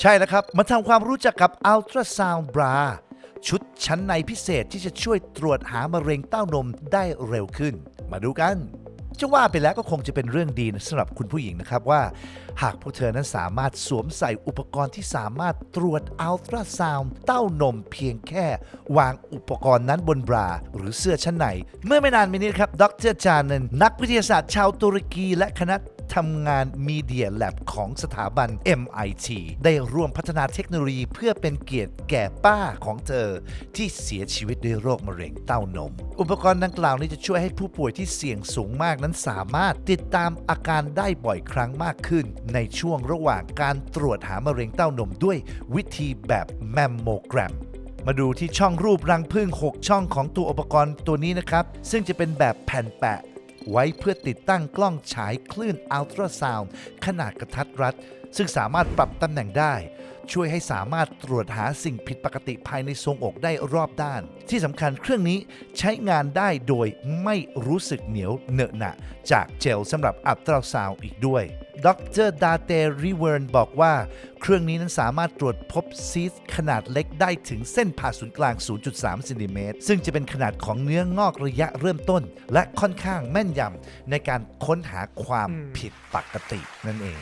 ใช่แล้วครับ มาทำความรู้จักกับ Ultrasound Bra ชุดชั้นในพิเศษที่จะช่วยตรวจหามะเร็งเต้านมได้เร็วขึ้น มาดูกัน จะว่าไปแล้วก็คงจะเป็นเรื่องดีนะสำหรับคุณผู้หญิงนะครับว่า หากพวกเธอนั้นสามารถสวมใส่อุปกรณ์ที่สามารถตรวจอัลตราซาวด์เต้านมเพียงแค่ วางอุปกรณ์นั้นบนบรา หรือเสื้อชั้นใน เมื่อไม่นานมานี้ครับดรจานันนักวิทยาศาสตร์ชาวตุรกีและคณะ ทำงาน Media Lab ของสถาบัน MIT ได้ร่วมพัฒนาเทคโนโลยีเพื่อเป็นเกียรติแก่ป้าของเธอ ที่เสียชีวิตด้วยโรคมะเร็งเต้านม อุปกรณ์ดังกล่าวนี้จะช่วยให้ผู้ป่วยที่เสี่ยงสูงมากนั้นสามารถติดตามอาการได้บ่อยครั้งมากขึ้น ในช่วงระหว่างการตรวจหามะเร็งเต้านมด้วยวิธีแบบแมมโมแกรมมาดูที่ช่องรูปรังผึ้ง6 ช่องของตัวอุปกรณ์ตัวนี้นะครับ ซึ่งจะเป็นแบบแผ่นแปะ ไว้เพื่อติดตั้งกล้องฉายคลื่นอัลตราซาวด์ขนาดกระทัดรัด ซึ่งสามารถปรับตำแหน่งได้ ช่วยให้สามารถตรวจหาสิ่งผิดปกติภายในทรงอกได้รอบด้าน ที่สำคัญเครื่องนี้ใช้งานได้โดยไม่รู้สึกเหนียวเหนอะหนะจากเจลสำหรับอัลตราซาวด์อีกด้วย ดรดาเตริเวิร์นบอกว่า เครื่องนี้นั้นสามารถตรวจพบซีสต์ขนาดเล็กได้ถึงเส้นผ่าศูนย์กลาง 0.3เซนติเมตรซึ่งจะเป็นขนาดของเนื้องอกระยะเริ่มต้น และค่อนข้างแม่นยำในการค้นหาความผิดปกตินั่นเอง